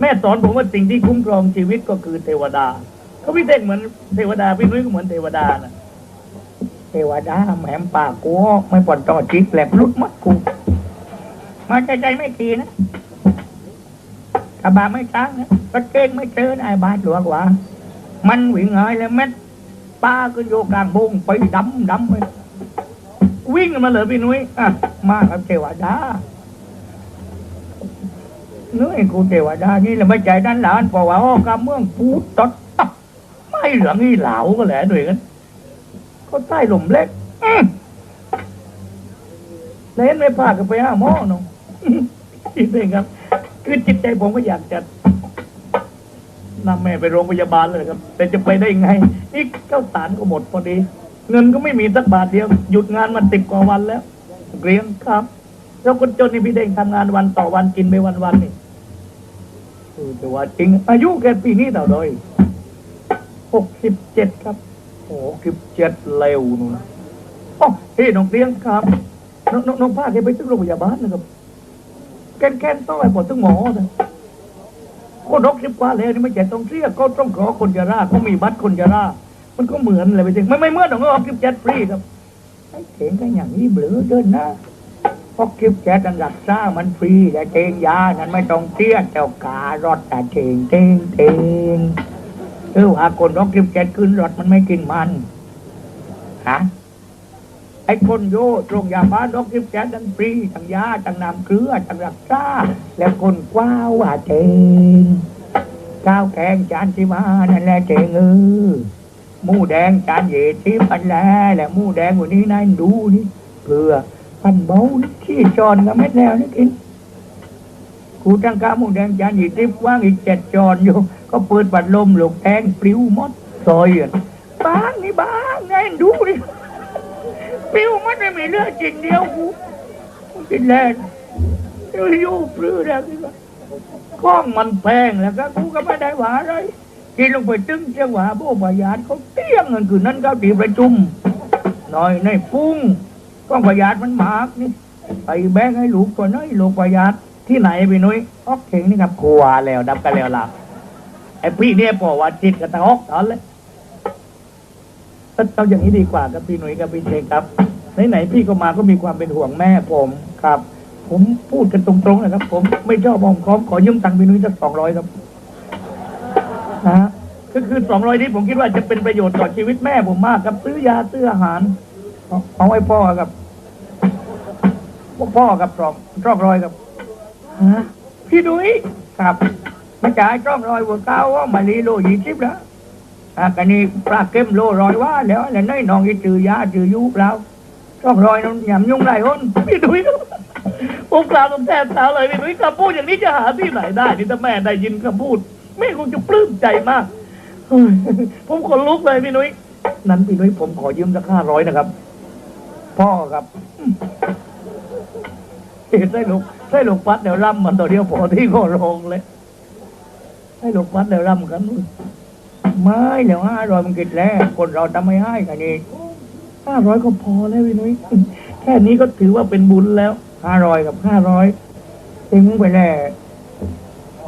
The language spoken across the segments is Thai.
แม่สอนผมว่าสิ่งที่คุ้มครองชีวิตก็คือเทวดาเขาพี่เท่งเหมือนเทวดาพี่นุ้ยก็เหมือนเทวดานะเทวดาแหมปากกูไม่ปลดต่อจิตแหลบลุดมัดกูมาใจใจไม่ทีนะกระบาไม่ช้างนะก็เก่งไม่เจอนะไอ้บาดหลวงว่า มันวิ่งหายแล้วเม็ดป้าก็โยกลางบงไปดำดำไปวิ่งมาเลยพี่นุ้ยอะมากับเทวดา เนื้อกูเทวดานี่แหละไม่ใจด้านหลานเพราะว่าอ้อกำเมืองปูดตดตับไม่เหลืองนี่เหลาก็แหละด้วยกันก็ใต้หลุมเล็กเล่นไม่พลาดก็ไปห้าหม้อเนาะจริงครับ คือจิตใจผมก็อยากจะนำแม่ไปโรงพยาบาลเลยครับ แต่จะไปได้ไงนี่เจ้าสารก็หมดพอดี เงินก็ไม่มีสักบาทเดียว หยุดงานมาติบกว่าวันแล้วเกรียงครับ แล้วคนจนนี่พี่เด้งทำงานวันต่อวันกินไปวันวันนี่ เออต่ว่าจริง อายุแกปีนี้เท่าไหร่หกสิบเจ็ดครับหกสิบเจ็ดเร็วนู่นะอ๋อเฮ้ยน้องเลี้ยงครับ น้องน้องพาแกไปที่โรงพยาบาลนะครับ แกนแกนต้องไปปวดตึงหมอนะคนรกสิบกว่าแล้วนี่ไม่ใช่ต้องเรียกก็ต้องขอคนจะราเขามีบัตรคนจะรามันก็เหมือนเลยไปจริงไม่ไม่เหมื่อนหรอกก็สิบเจ็ดฟรีครับไอ้เข่งกันอย่างนี้เบลอเดินนะเพราะคลิปแกตันรักษามันฟรีแต่เจงยา นั้นไม่ต้องเตี้ยเจ้าการอดแต่เจงเจงเจงคือว่าคนรถคลิปแกขึ้นรถมันไม่กินมันฮะไอ้คนโยโรงยาบ้านรถคลิปแกนั้นฟรีทั้งยาทั้งน้ำเกลือทั้งรักษาแล้วคนกว้าวว่าเจงก้าวแกงจานที่มานั่นแหละเจงเออหมูแดงจานเยที่ปันแลแหละหมูแดงว่านี้นั่นดูนี่เกลือ พันเบาขี้จอนก็ไม่แล้วนี่กินกูตั้งกาหมูแดงจานอีกทิพว่างอีกเจ็ดจอนอยู่ ก็เปิดบัดลมหลกแทงปลิวมดซอยอะบ้างนี่บ้างไงดูดิปลิวมดไม่มีเลือดจริงเดียวกูกูกินแรงเดี๋ยวอยู่ปลื้อแล้วกินว่าข้องมันแพงแล้วก็กูก็ไม่ได้หวาอะไรกินลงไปตึ้งเจ้าหวาโบ้บายานเขาเตี้ยงเงินคืนนั้นเขาตีประชุมหน่อยในปุ้ง ก้องประหยัดมันมากนี่ไปแบงให้ลูกตัวน้อยลูกประหยัดที่ไหนพี่นุ้ยออกเข่งนี่ครับครัวแล้วดับกันแล้วล่ะไอ้พี่เนี่ยบอกว่าจิตกับตะฮอกตอนเลยเอาอย่างนี้ดีกว่าครับพี่หนุ่ยกับพี่เชงครับไหนๆพี่ก็มาก็มีความเป็นห่วงแม่ผมครับ ผมพูดกันตรงๆนะครับ ผมไม่ชอบมองคอมขอยืมตังค์พี่นุ้ยสักสองร้อยครับนะฮะก็คือสองร้อยนี้ผมคิดว่าจะเป็นประโยชน์ต่อชีวิตแม่ผมมากครับซื้อยาซื้ออาหาร เอาเอาไว้พ่อกับพ่อกับรองรองรอยกับพี่ดุยครับมาจ่ายรองรอยหัวเก้าว่ามาลีโลยี่สิบแล้วอะกันนี้ปลาเก็มโลรอยว่าแล้วแล้วน้อยน้องอีจือยาจือยุบแล้วรองรอยนั้นยำยุ่งไรคนพี่ดุยผมกล่าวตรงแทนสาวเลยพี่ดุยคำพูดอย่างนี้จะหาที่ไหนได้นี่ถ้าแม่ได้ยินคำพูดแม่คงจะปลื้มใจมากผมขนลุกเลยพี่นุ้ยนั้นพี่นุ้ยผมขอยืมสักห้าร้อยนะครับ พ่อครับเห็นได้ลูกได้ลูกปัดเดี๋ยวร่ำมันตัวเดียวพอที่ก็โรงเลยได้ลูกปัดเดี๋ยวร่ำกันไม่เดี๋ยวห้าร้อยมันกิดแล้วคนเราทำไม่ให้กันเองห้าร้อยก็พอแล้วพี่นุ้ยแค่นี้ก็ถือว่าเป็นบุญแล้วห้าร้อยกับห้าร้อยทิ้งไปแล้ว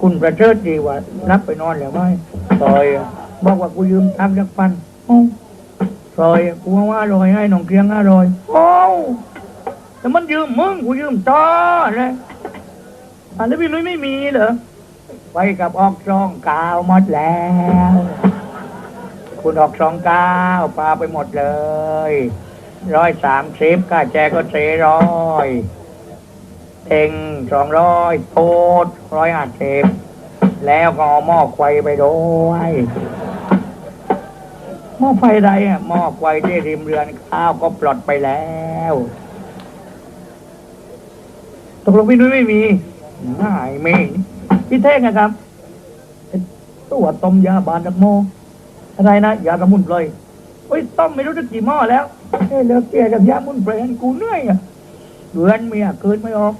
คุณประเสริฐดีว่ารับไปนอนแล้วไหมซอยบอกว่ากูยืมตังค์จากปันโอ้ รอยกูว่าอร่อยให้น้องเกียงอร่อยโอ้แต่มันยืมมึงกูยืมต่อเลยอันนี้พี่นุ้ยไม่มีเหรอไปกับออกซองกาวหมดแล้ว คุณออกซองกาวปาไปหมดเลยร้อยสามสิบค่าแจก็สี่ร้อยเองสองร้อยโทษร้อยห้าสิบแล้วก็หม้อไฟไปด้วย หม้อไฟใดอะหม้อไฟที่ริมเรือนข้าวก็ปลดไปแล้วตกลงพี่นุ้ยไม่มีง่ายมีพี่เท่งนะครับตัวต้มยาบานดักโมอะไรนะยาสมุนไพรโอ้ยต้มไม่รู้จะกี่หม้อแล้วเอ้ยเลิกเกี่ยกับยามุนไพรอันกูเหนื่อยอะเดือนเมียเกินไม่ออก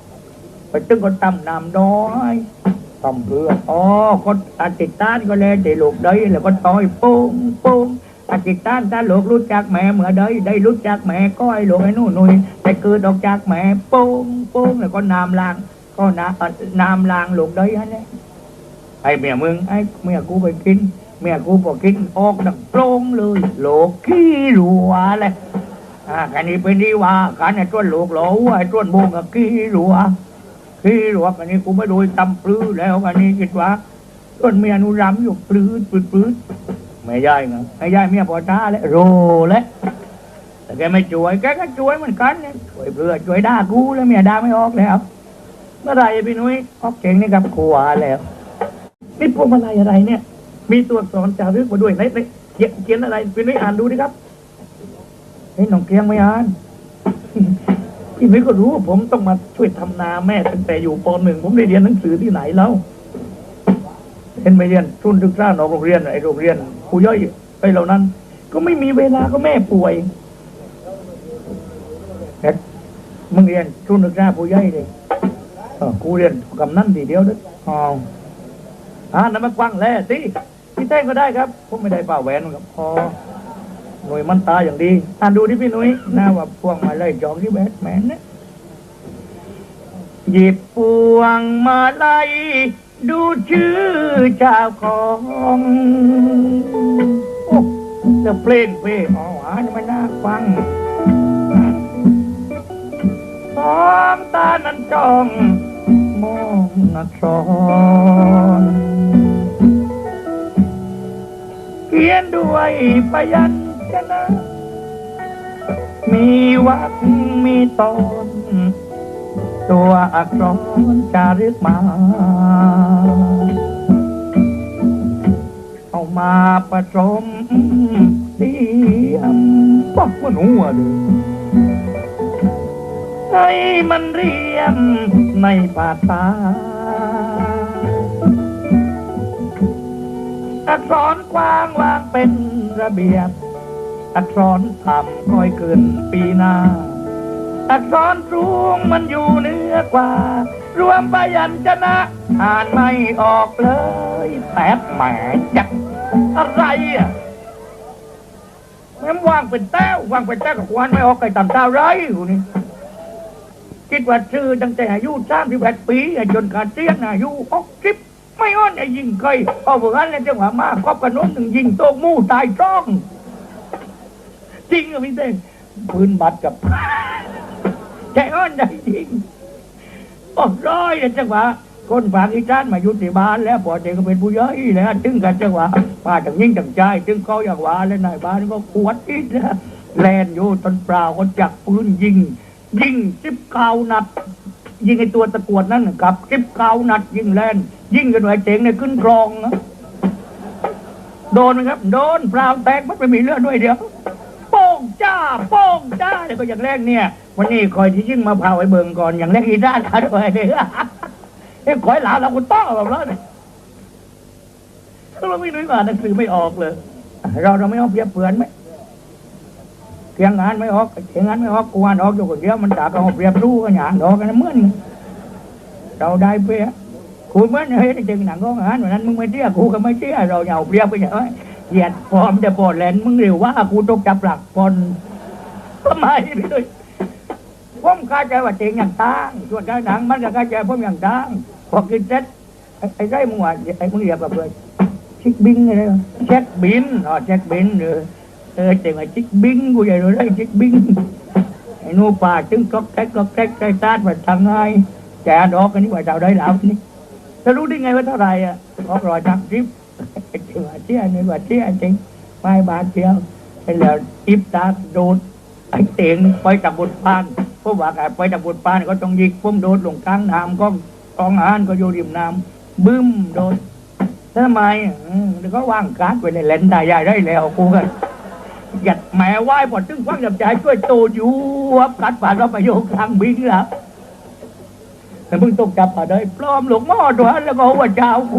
ไปตึ้งก็ตำน้ำน้อยต้มเพื่ออ๋อก็อาติดต้านก็เลยเดลูกได้แล้วก็ต่อยโป้งโป้ง อาจิตต้านถ้าลูกรู้จักแม่เมื่อใดได้รู้จักแม่ก็ให้ลูกไอ้นู่นนุ่ยแต่เกิดออกจากแม่โป้งโป้งแล้วก็นามลาง ก็นาน้ำลางลูกได้ฮะเนี่ยไอ้เมียมึงไอ้เมียกูไปกินเมียกูพอกกินออกดังโปร่งเลยโลกขี้รัวเลยอ่ากันนี้เป็นดีว่ากันไอ้ต้นลูกหลอไอ้ต้นโบงกับขี้รัวขี้รัวกันนี้กูไม่รู้ตำปลื้อแล้วกันนี้คิดว่าต้นเมียนุรำอยู่ปลื้ดปลื้ดปลื้ด ไม่ย่ายไงไม่ย่ายเมียพอตาแล้วโรแล้วแต่แกไม่ช่วยแกก็ช่วยเหมือนกันเนี่ยช่วยเพื่อช่วยด่ากูแล้วเมียด่าไม่ออกแล้วเมื่อไรพี่นุ้ยออกเก่งนี่ครับขวาแล้วนี่พวงมาลัยอะไรเนี่ย มีตัวอักษรจารึกมาด้วยไหนไหนเขียนเขียนอะไรพี่นุ้ยอ่านดูดิครับเฮ้ยน้องเกียงไม่อ่านพี่นุ้ยก็รู้ว่าผมต้องมาช่วยทำนาแม่ตั้งแต่อยู่ปหนึ่งผมได้เรียนหนังสือที่ไหนแล้วเห็นไม่เรียนทุนศึกษานอกโรงเรียนไอ้โรงเรียน ครูย่อยไปเหล่านั้น ก็ไม่มีเวลาก็แม่ป่วยแต่มึงเรียนทุนึกษาผู้ย่อยเลยกูเรียนกำนั่นทีเดียวด้วยอ๋ออ่าน้ำมันกว้างแล้วสิพี่แท่งก็ได้ครับผมไม่ได้เป่าแหวนครับพอหน่วยมันตาอย่างดีอ่านดูที่พี่หนุ่ยหน้าว่าพวงมาไล่จองที่แบทแมนเนี่ยหยิบพวงมาไล่ ดูชื่อเจ้าของโอ้จะเพลงเพลงอ๋อหานี่มันน่าฟังสองตานั้นจ้องมองนักสอนเขียนด้วยพยัญชนะ มีวรรคมีตอน ตัวอักษรจารึกมา เอามาผสมเสียงปักมันหัวเลยให้มันเรียมในภาษาอักษรกว้างวางเป็นระเบียบ อักษรต่ำค่อยขึ้นปีหน้า อักษรสูงมันอยู่เหนือกว่า รวมพยัญชนะ อ่านไม่ออกเลยแปบแหมจักอะไรอะแม่วางเป็นแต้ววางเป็นแต้วกับควันไม่ออกไก่ต่ำเต้าไรอยู่นี่คิดว่าชื่อตั้งแต่อายุสามสิบแปดปีจนการเตี้ยนอายุหกสิบไม่อ้อนไอ้ยิงเคยเอาเพื่อนเลยจังหวะมาครอบกันโน้นหนึ่งยิงโตกมู่ตายจ้อง จริงอะพี่เต้งปืนบัดกับ แค่อ้อนได้จริงโอ้ร้อยเลยจังหวะคนฝากอีจานมาอยู่ที่บ้านแล้วพอเด็กก็เป็นผู้ย่อยแล้วถึงกันจังหวะป้าจังยิ่งจังใจถึงเขาอยากว่าแล้วนายบ้านก็ขวดอีกนะแลนอยู่ตนเปล่าก็จับปืนยิง ยิงสิบเก้านัด ยิงไอตัวตะกวดนั่นกับสิบเก้านัด ยิงแลนยิงกันไว้เจ๋งเนี่ยขึ้นกรองนะโดนไหมครับ โดนเปล่าแตกมันไม่มีเลือดด้วยเดียว จ้าโป้งจ้าแล้วก็อย่างแรกเนี่ย วันนี้คอยที่ยิ่งมาเผาไอ้เบิงก่อนอย่างแรกอีด้านขาด้วยเนี่ยเอ้คอยหลาเราคุณต้องแบบนั้นเนี่ยเราไม่รู้ว่าหนังสือไม่ออกเลย เราเราไม่เอาเปรียบเปือนไหมเกียงงานไม่ออกเกียงงานไม่ออกกูอ่านออกอยู่คนเดียวมันจากเอาเปรียบรู้กันอย่างดอกกันเมื่อนเราได้เปรียบกูเมื่อนเฮ้ยจริงหนังก็งานวันนั้นมึงไม่เชื่อกูก็ไม่เชื่อเราเหยาเปรียบไปอย่างไร เหยียดพร้อมจะปอดแลนมึงเร็วว่ากูต้องจับหลักปอนทำไมพี่ด้วยผมเข้าใจว่าเจงอย่างตั้งส่วนการหนังมันก็เข้าใจผมอย่างตั้งพอกินเสร็จไอ้ไอ้ไรมึงว่าไอ้มึงเรียกกับเลยช็คบินอะไรเช็คบินอ๋อเช็คบินเออเออแต่ว่าชิกบิงกูใหญ่เลยได้ชิกบิงไอ้นูป่าจึงก็แก๊กก็แก๊กใจตาดว่าทางไงแกดอกกันนี่ว่าเราได้แล้วนี่จะรู้ได้ไงว่าเท่าไหร่อะออกรอยทำคลิป ไอ้เจ้าเชี่ยนี่ว่าเชี่ยจริงไม่บาทเดียวแล้วอิบตาโดนไอ้เตียงไปจากบนพานเพราะว่าไปจากบนพานก็ต้องยิงพุ่มโดนลงกลางน้ำก็กองอาหารก็อยู่ริมน้ำบึ้มโดนทำไมอะอืมแล้วก็ว่างการ์ดไว้ในเลนส์ได้ยายได้แล้วกูกันหยัดแม่ไหว้พอตึงควักจับใจช่วยโตอยู่วับกัดป่าเราไปโยกทางบินแล้วแต่มึงต้องจับมาได้ปลอมหลวงหม้อตัวนั้นแล้วก็หัวเจ้ากู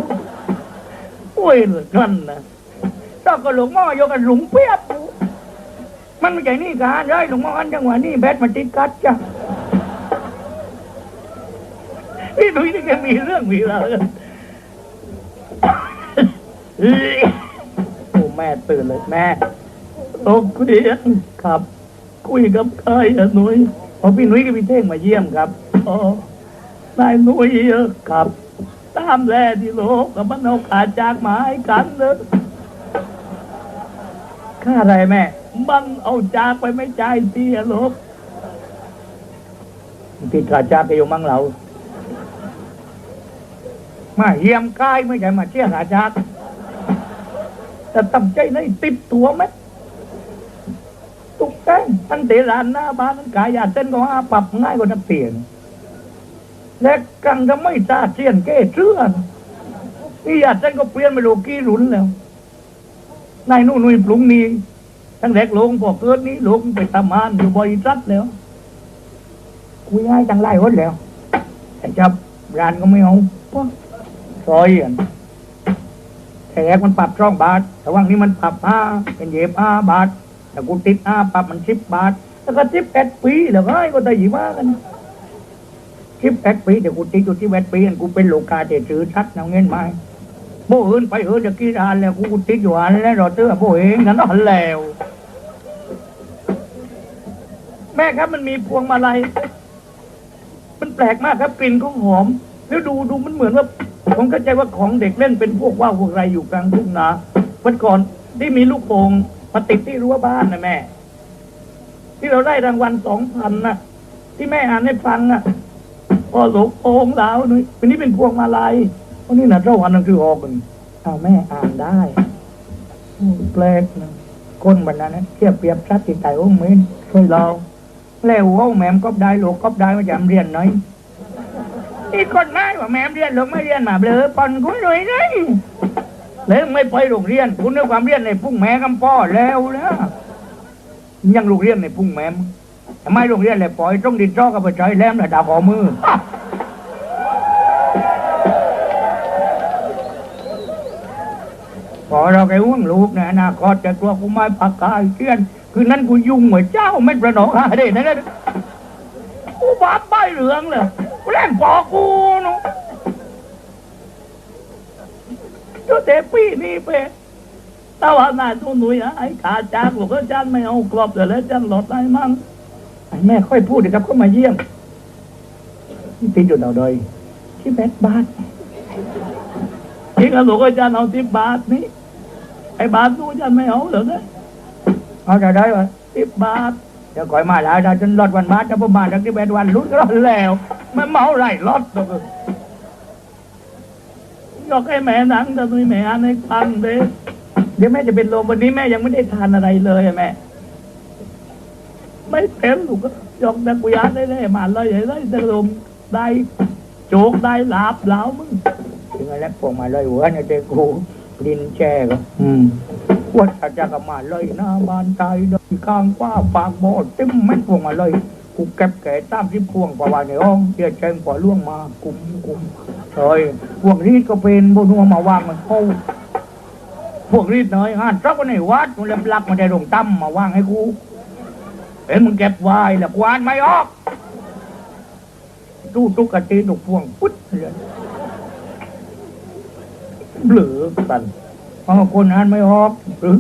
โอ้ยเหลือกันนะถ้าก็หลวงหม้อโยกกันหลุงเปียบกูมันไม่ใช่นี่การได้หลวงหม้ออันจังหวะนี้แบตมันติดกัดจ้ะพี่ดุยนี่แกมีเรื่องมีราวโอ้แม่ตื่นเลยแม่โอ้คุยครับ คุยกับใครอะหนุ่ยพอพี่หนุ่ยกับพี่เท่งมาเยี่ยมครับอ๋อนายหนุ่ยครับ ตามแลที่โลกกับมันเอาขาดจากมาให้กันเลยค่าอะไรแม่ มันเอาจากไปไม่จ่ายเสียโลกติดขาดจากไปอยู่มั่งเรา มาเยี่ยมกายไม่ใช่มาเชี่ยขาดจากแต่ตั้งใจในติดตัวไหมตุกแกงอันเตรานหน้าบ้านนั้นกายยาเส้นก็อาปรับง่ายกว่านักเตียน และกังก็ไม่ตาเชียนเก้เชื่อนนี่ยาเส้นก็เปลี่ยนไปโลกี้รุนแล้วนายนู่นนุ่ยปรุงนี้ตั้งแต่ลงพอเกิดนี้ลงไปทำงานอยู่บริษัทแล้วคุยง่ายจังไรหมดแล้วแต่จับร้านก็ไม่เอาเพราะซอยอะแต่แรกมันปรับช่องบาท แต่ว่างนี้มันปรับห้าเป็นเย็บห้าบาทแต่กูติดห้าปรับมันสิบบาท แล้วก็สิบแปดปีแล้วก็ไอ้ก็ได้ยิบมากัน สิบแปดปีเดี๋ยวกูติดอยู่ที่แปดปีอันกูเป็นโลกาเตถือชัดเอาเงินมโบเอินไปเอินจะกี่อันแล้วกูติดอยู่อันแล้วรอเตื้อโบเองกันนั่นแล้ว แม่ครับมันมีพวงมาลัยมันแปลกมากครับกลิ่นก็หอม แล้วดูดูมันเหมือนว่าผมเข้าใจว่าของเด็กเล่นเป็นพวกว่าวพวกไรอยู่กลางทุ่งนาวันก่อนที่มีลูกโป่งมาติดที่รั้วบ้านนะแม่ ที่เราได้รางวัลสองพันนะที่แม่อ่านให้ฟังนะ พอหลกโป่งดาวนี่วันนี้เป็นพวงมาลัยวันนี้นะเจ้าวันนั่นคือออกกันเอาแม่อ่านได้แปลกนะคนบันนั้นเทียบเปรียบชัดติดใจโอ้เมนช่วยเราแล้วว่าแหม่ก็ได้หลูกก็ได้มาจำเรียนหน่อยอีกคนไม่ว่าแหม่เรียนหลูกไม่เรียนมาเบลอปอนกูหน่อยเลยแล้วไม่ไปโรงเรียนคุณด้วยความเรียนในพุ่งแม่กำป้อแล้วนะยังโรงเรียนในพุ่งแม่ม ไมโรงเรียนเลยปล่อยต้องดินจอกับไปใช้แหลมระดับขอมือพอเราแกห่วงลูกในอนาคตจะกลัวกูไม่ปากกาเขียน คือนั้นกูยุ่งเหมือนเจ้าไม่ประนองอะไรนั่นนะกูบาปใบเหลืองเลยกูแล่นปอกูเนาะเจ้าเด็กปีนี่ไปแต่ว่าหน้าตัวหนุยอะไอ้ขาจากหลวงก็จันไม่เอากรอบแต่แล้วจันหลอดได้มั่ง แม่ค่อยพูดเดี๋ยวครับ เขามาเยี่ยมนี่ติดอยู่ดาวดอยที่แบดบาทจริงอะหลวงอาจารย์เอาสิบบาทนี่ไอ้บาทนู้นอาจารย์ไม่เอาเหรอเนี่ยเอาจะได้ปะสิบบาทเดี๋ยวก่อยมาแล้วได้จนลดวันบาทจะประมาณจากที่เป็นวันรุ่นก็รอดแล้วไม่เมาไรลดตัวยกให้แม่นังแต่ไม่แม่อ่านให้ฟังเด้เดี๋ยวแม่จะเป็นลมวันนี้แม่ยังไม่ได้ทานอะไรเลยแม่ ไม่เป็นลูกก็ยกนักวิญญาณได้เลยมาเลยได้ได้ลมได้โจกได้ลาบเหลามึงถึงอะไรพวกมาเลยหัวเนี่ยเด็กกูดินแช่ก็อืมวัดอาจารย์ก็มาเลยหน้าบ้านตายดอยข้างกว่าปากบ่อเต็มแม่นพวงมาเลยกูเก็บแก่ตามที่พวงกว่าในห้องเดี๋ยวแจ้งกว่าล่วงมากุมกุมเฮ้ยพวกนี้ก็เป็นบนัวมาวางมันเข้าพวกนี้น้อยงานจักวันไหนวัดมันเล็บลักมาได้ลงตั้มมาวางให้กู เห็นมึงเก็บไว้แล้วกวานไม่ออกตู้ตุ๊กตีตุกพวงปุ๊ดเลยเหลือกันเพราะคนอ่านไม่ออกหรือ